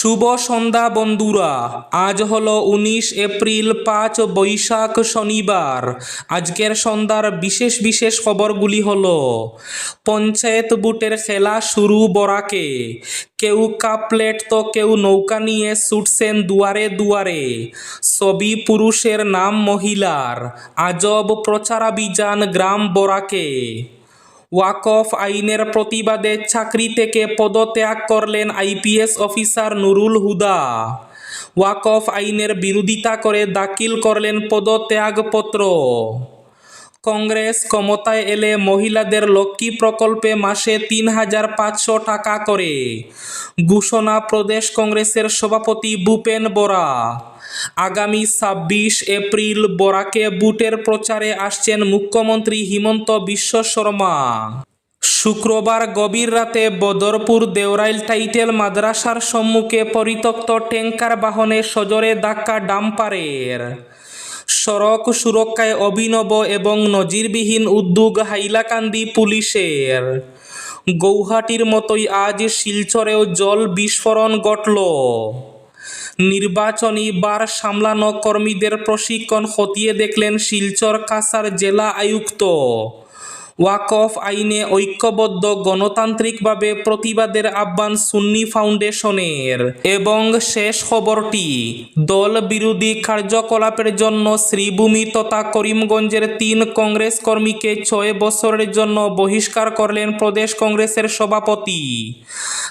শুভ সন্ধ্যা বন্ধুরা। আজ হলো উনিশ এপ্রিল পাঁচ বৈশাখ শনিবার। আজকের সন্ধ্যার বিশেষ বিশেষ খবরগুলি হল, পঞ্চায়েত বুটের খেলা শুরু বরাকে। কেউ কাপ প্লেট তো কেউ নৌকা নিয়ে ছুটছেন দুয়ারে দুয়ারে। সবই পুরুষের নাম মহিলার। আজব প্রচারাভিযান গ্রাম বরাকে। ওয়াকফ আইনের প্রতিবাদে চাকরি থেকে পদত্যাগ করলেন আইপিএস অফিসার নুরুল হুদা। ওয়াকফ আইনের বিরোধিতা করে দাখিল করলেন পদত্যাগপত্র। কংগ্রেস ক্ষমতায় এলে মহিলাদের লক্ষ্মী প্রকল্পে মাসে তিন হাজার পাঁচশো টাকা করে। ঘোষণা প্রদেশ কংগ্রেসের সভাপতি ভূপেন বরা। আগামী ছাব্বিশ এপ্রিল বরাকে বুটের প্রচারে আসছেন মুখ্যমন্ত্রী হিমন্ত বিশ্ব শর্মা। শুক্রবার গভীর রাতে বদরপুর দেওরাইল টাইটেল মাদ্রাসার সম্মুখে পরিত্যক্ত ট্যাঙ্কার বাহনে সজরে ধাক্কা ডাম্পারের। সড়ক সুরক্ষায় অভিনব এবং নজিরবিহীন উদ্যোগ হাইলাকান্দি পুলিশের। গৌহাটির মতোই আজ শিলচরেও জল বিস্ফোরণ ঘটল। নির্বাচনী বার সামলানো কর্মীদের প্রশিক্ষণ খতিয়ে দেখলেন শিলচর কাসার জেলা আয়ুক্ত। ওয়াকফ আইনে ঐক্যবদ্ধ গণতান্ত্রিকভাবে প্রতিবাদের আহ্বান সুন্নি ফাউন্ডেশনের। এবং শেষ খবরটি, দল বিরোধী কার্যকলাপের জন্য শ্রীভূমি তথা করিমগঞ্জের তিন কংগ্রেস কর্মীকে ছয় বছরের জন্য বহিষ্কার করলেন প্রদেশ কংগ্রেসের সভাপতি।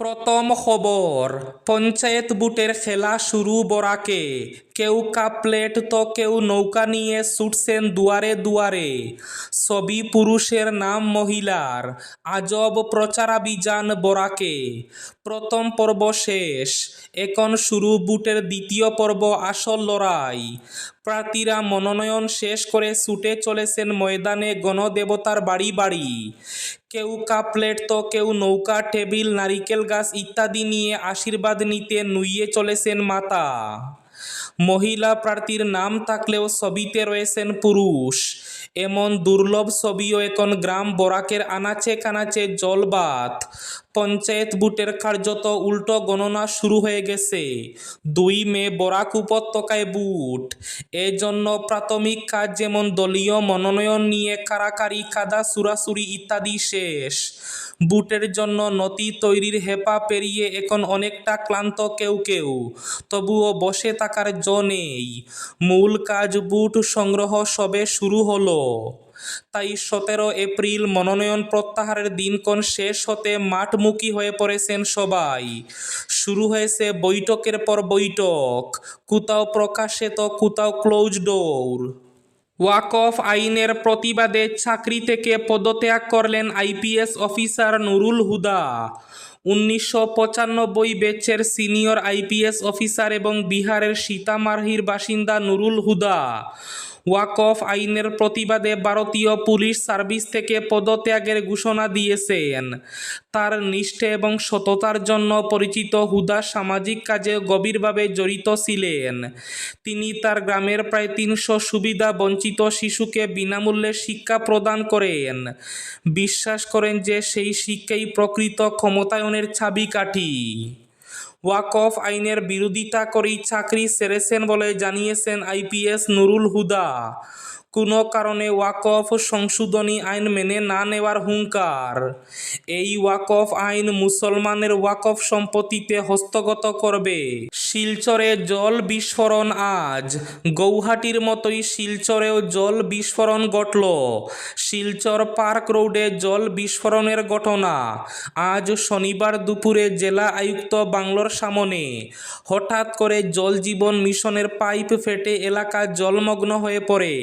প্রথম খবর, পঞ্চায়েত বুটের খেলা শুরু বরাকে। কেউ কাপ প্লেট তো কেউ নৌকা নিয়ে ছুটছেন দুয়ারে দুয়ারে। সবই পুরুষের নাম মহিলার, আজব প্রচারাভিযান বরাকে। প্রথম পর্ব শেষ, এখন শুরু বুটের দ্বিতীয় পর্ব আসল লড়াই। প্রার্থীরা মনোনয়ন শেষ করে ছুটে চলেছেন ময়দানে গণদেবতার বাড়ি বাড়ি। কেউ কাপ প্লেট তো, কেউ নৌকা, টেবিল, নারিকেল গাছ ইত্যাদি নিয়ে আশীর্বাদ নিতে নুইয়ে চলেছেন মাতা। মহিলা প্রার্থীর নাম থাকলেও ছবিতে রয়েছেন পুরুষ। এমন দুর্লভ ছবিও এখন গ্রাম বরাকের আনাচে কানাচে জলবাত। পঞ্চায়েত বুটের কার্যত উল্টো গণনা শুরু হয়ে গেছে। দুই মে বরাক উপত্যকায় বুট। এজন্য প্রাথমিক কাজ যেমন দলীয় মনোনয়ন নিয়ে কারাকারি, কাদা, সুরাসুরি ইত্যাদি শেষ। বুটের জন্য নথি তৈরির হেপা পেরিয়ে এখন অনেকটা ক্লান্ত কেউ কেউ। তবুও বসে থাকার জ নেই। মূল কাজ বুট সংগ্রহ সবে শুরু হলো। তাই সতেরো এপ্রিল মনোনয়ন প্রত্যাহারের দিনক্ষণ শেষ হতে মাঠমুখী হয়ে পড়েছেন সবাই। শুরু হয়েছে বৈঠকের পর বৈঠক। কোথাও প্রকাশ্যে তো কোথাও ক্লোজ ডোর ওয়াকফ আইনের প্রতিবাদে চাকরি থেকে পদত্যাগ করলেন আইপিএস অফিসার নুরুল হুদা। উনিশশো পঁচানব্বই বেচের সিনিয়র আইপিএস অফিসার এবং বিহারের সীতামারহির বাসিন্দা নুরুল হুদা। ওয়াকফ আইনের প্রতিবাদে ভারতীয় পুলিশ সার্ভিস থেকে পদত্যাগের ঘোষণা দিয়েছেন। তার নিষ্ঠে এবং সততার জন্য পরিচিত হুদা সামাজিক কাজে গভীরভাবে জড়িত ছিলেন। তিনি তার গ্রামের প্রায় তিনশো সুবিধা বঞ্চিত শিশুকে বিনামূল্যে শিক্ষা প্রদান করেন। বিশ্বাস করেন যে সেই শিক্ষাই প্রকৃত ক্ষমতায়নের চাবিকাঠি। ওয়াকফ আইনের বিরোধিতা করেই চাকরি সেরেছেন বলে জানিয়েছেন আইপিএস নুরুল হুদা। কোনো কারণে ওয়াকফ সংশোধনী আইন মেনে না নেওয়ার হুঙ্কার? এই ওয়াকফ আইন মুসলমানের ওয়াকফ সম্পত্তিতে হস্তগত করবে। শিলচরে জল বিস্ফোরণ আজ। গৌহাটির মতোই শিলচরেও জল বিস্ফোরণ ঘটল। শিলচর পার্ক রোডে জল বিস্ফোরণের ঘটনা। আজ শনিবার দুপুরে জেলা আয়ুক্ত বাংলোর সামনে। হঠাৎ করে জল জীবন মিশনের পাইপ ফেটে এলাকা জলমগ্ন হয়ে পড়ে।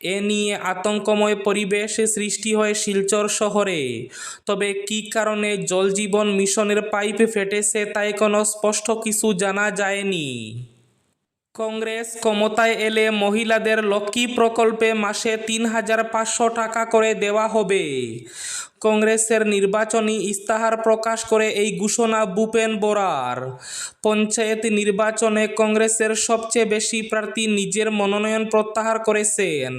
এ নিয়ে আতঙ্কময় পরিবেশ সৃষ্টি হয় শিলচর শহরে। তবে কী কারণে জলজীবন মিশনের পাইপ ফেটেছে তাই কোনো স্পষ্ট কিছু জানা যায়নি। কংগ্রেস ক্ষমতায় এলে মহিলাদের লক্ষ্মী প্রকল্পে মাসে তিন হাজার পাঁচশো টাকা করে দেওয়া হবে। কংগ্রেসের নির্বাচনী ইস্তাহার প্রকাশ করে এই ঘোষণা ভূপেন বোরার। পঞ্চায়েত নির্বাচনে কংগ্রেসের সবচেয়ে বেশি প্রার্থী নিজের মনোনয়ন প্রত্যাহার করেছেন।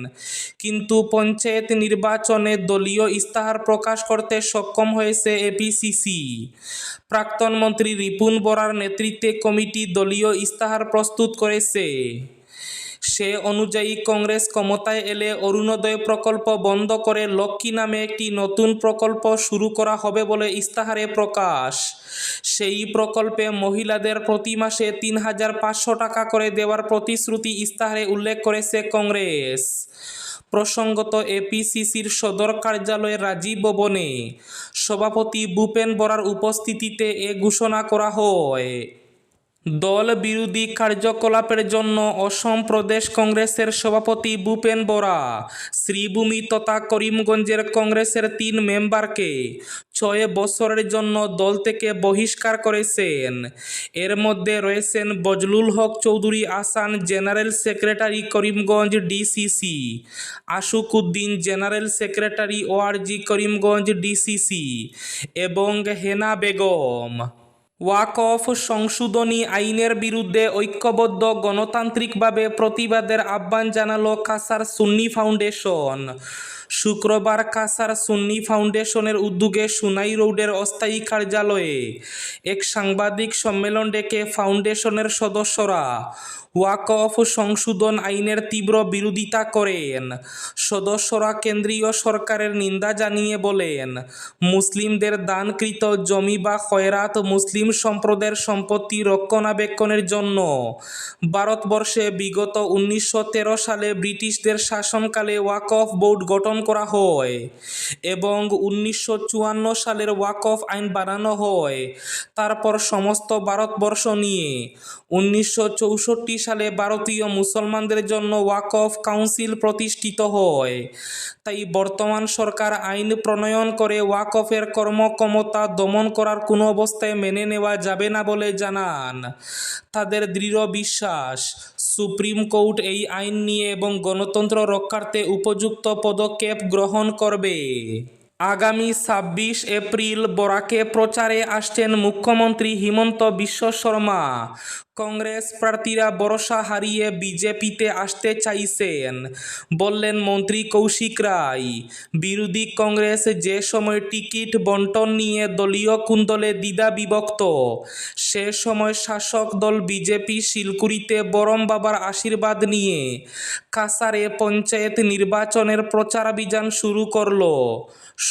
কিন্তু পঞ্চায়েত নির্বাচনে দলীয় ইস্তাহার প্রকাশ করতে সক্ষম হয়েছে এপিসিসি প্রাক্তন মন্ত্রী রিপুন বোরার নেতৃত্বে কমিটি দলীয় ইস্তাহার প্রস্তুত করেছে। সে অনুযায়ী কংগ্রেস ক্ষমতায় এলে অরুণোদয় প্রকল্প বন্ধ করে লক্ষ্মী নামে একটি নতুন প্রকল্প শুরু করা হবে বলে ইস্তাহারে প্রকাশ। সেই প্রকল্পে মহিলাদের প্রতি মাসে তিন হাজার পাঁচশো টাকা করে দেওয়ার প্রতিশ্রুতি ইস্তাহারে উল্লেখ করেছে কংগ্রেস। প্রসঙ্গত এপিসিসির সদর কার্যালয়ে রাজীব ভবনে সভাপতি ভূপেন বরার উপস্থিতিতে এ ঘোষণা করা হয়। দল বিরোধী কার্যকলাপের জন্য অসম প্রদেশ কংগ্রেসের সভাপতি ভূপেন বরা, শ্রীভূমি তথা করিমগঞ্জের কংগ্রেসের তিন মেম্বারকে ছয় বছরের জন্য দল থেকে বহিষ্কার করেছেন। এর মধ্যে রয়েছেন Bazlul Haque Chowdhury Ahsan general secretary Karimganj DCC Ashuk Uddin general secretary ORG Karimganj DCC এবং হেনা বেগম। ওয়াকফ সংশোধনী আইনের বিরুদ্ধে ঐক্যবদ্ধ গণতান্ত্রিকভাবে প্রতিবাদের আহ্বান জানালো কাসার সুন্নি ফাউন্ডেশন। শুক্রবার কাসার সুন্নি ফাউন্ডেশনের উদ্যোগে সুনাই রোডের অস্থায়ী কার্যালয়ে এক সাংবাদিক সম্মেলন ডেকে ফাউন্ডেশনের সদস্যরা ওয়াকফ সংশোধন আইনের তীব্র বিরোধিতা করেন। সদস্যরা কেন্দ্রীয় সরকারের নিন্দা জানিয়ে বলেন, মুসলিমদের দানকৃত জমি বা খয়রাত মুসলিম সম্প্রদায়ের সম্পত্তি রক্ষণাবেক্ষণের জন্য ভারতবর্ষে বিগত উনিশশো তেরো সালে ব্রিটিশদের শাসনকালে ওয়াকফ বোর্ড গঠন করা হয় এবং উনিশশো চুয়ান্ন সালের ওয়াকফ আইন বানানো হয়। তারপর সমস্ত ভারতবর্ষ নিয়ে উনিশশো চৌষট্টি সালে ভারতীয় মুসলমানদের জন্য ওয়াকফ কাউন্সিল প্রতিষ্ঠিত হয়। তাই বর্তমান সরকার আইন প্রণয়ন করে ওয়াকফের কর্মক্ষমতা দমন করার কোনো অবস্থায় মেনে নেওয়া যাবে না বলে জানান। তাদের দৃঢ় বিশ্বাস সুপ্রিম কোর্ট এই আইন নিয়ে এবং গণতন্ত্র রক্ষার্থে উপযুক্ত পদক্ষেপ গ্রহণ করবে। আগামী ছাব্বিশ এপ্রিল বরাকে প্রচারে আসছেন মুখ্যমন্ত্রী হিমন্ত বিশ্ব শর্মা। কংগ্রেস প্রার্থীরা ভরসা হারিয়ে বিজেপিতে আসতে চাইছেন, বললেন মন্ত্রী কৌশিক রায়। বিরোধী কংগ্রেস যে সময় টিকিট বন্টন নিয়ে দলীয় কুন্দলে দ্বিধা বিভক্ত সে সময় শাসক দল বিজেপি শিলকুড়িতে বরম বাবার আশীর্বাদ নিয়ে কাসারে পঞ্চায়েত নির্বাচনের প্রচারাভিযান শুরু করল।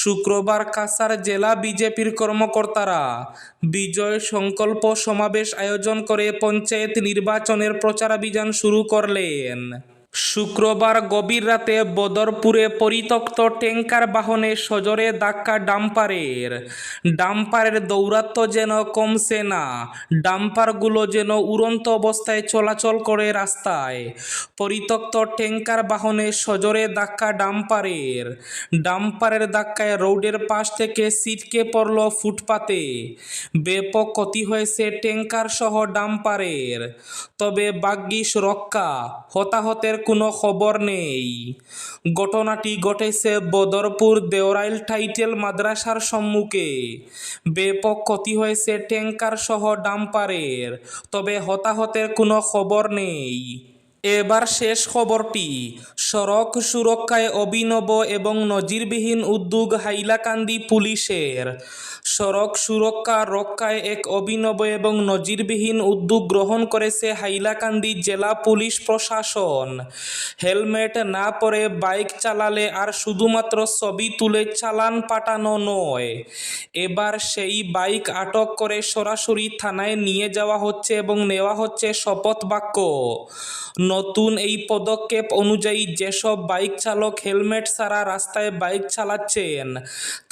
শুক্রবার কাসার জেলা বিজেপির কর্মকর্তারা বিজয় সংকল্প সমাবেশ আয়োজন করে পঞ্চায়েত নির্বাচনের প্রচারাভিযান শুরু করলেন। শুক্রবার গভীর রাতে বদরপুরে পরিত্যক্ত ট্যাঙ্কার বাহনে সজরে ধাক্কা ডাম্পারের। ডাম্পারের দৌরাত্ম যেন কমছে না। ডাম্পারগুলো যেন উড়ন্ত অবস্থায় চলাচল করে রাস্তায়। পরিত্যক্ত ট্যাঙ্কার বাহনে সজরে ধাক্কা ডাম্পারের। ডাম্পারের ধাক্কায় রোডের পাশ থেকে ছিটকে পড়ল ফুটপাতে। ব্যাপক ক্ষতি হয়েছে ট্যাঙ্কার সহ ডাম্পারের। তবে ভাগ্যিস রক্ষা, হতাহতের কোনো খবর নেই। ঘটনাটি ঘটেছে বদরপুর দেওরাইল টাইটেল মাদ্রাসার সম্মুখে ব্যাপক ক্ষতি হয়েছে ট্যাঙ্কার সহ ডাম্পারের তবে হতাহতের কোনো খবর নেই। এবার শেষ খবরটি। সড়ক সুরক্ষায় অভিনব এবং নজিরবিহীন উদ্যোগ হাইলাকান্দি পুলিশের। সড়ক সুরক্ষা রক্ষায় এক অভিনব এবং নজিরবিহীন উদ্যোগ গ্রহণ করেছে হাইলাকান্দি জেলা পুলিশ প্রশাসন। হেলমেট না পরে বাইক চালালে আর শুধুমাত্র ছবি তুলে চালান পাঠানো নয়। এবার সেই বাইক আটক করে সরাসরি থানায় নিয়ে যাওয়া হচ্ছে এবং নেওয়া হচ্ছে শপথ বাক্য নতুন এই পদক্ষেপ অনুযায়ী যেসব বাইক চালক হেলমেট ছাড়া রাস্তায় বাইক চালাচ্ছেন,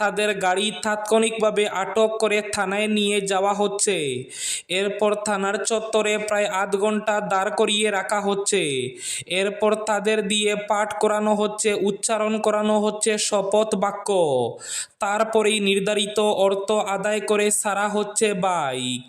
তাদের গাড়ি তাৎক্ষণিকভাবে আটক করে থানায় নিয়ে যাওয়া হচ্ছে। এরপর থানার চত্বরে প্রায় আধ ঘণ্টা দাঁড় করিয়ে রাখা হচ্ছে। এরপর তাদের দিয়ে পাঠ করানো হচ্ছে, উচ্চারণ করানো হচ্ছে শপথ বাক্য। তারপরেই নির্ধারিত অর্থ আদায় করে সারা হচ্ছে বাইক।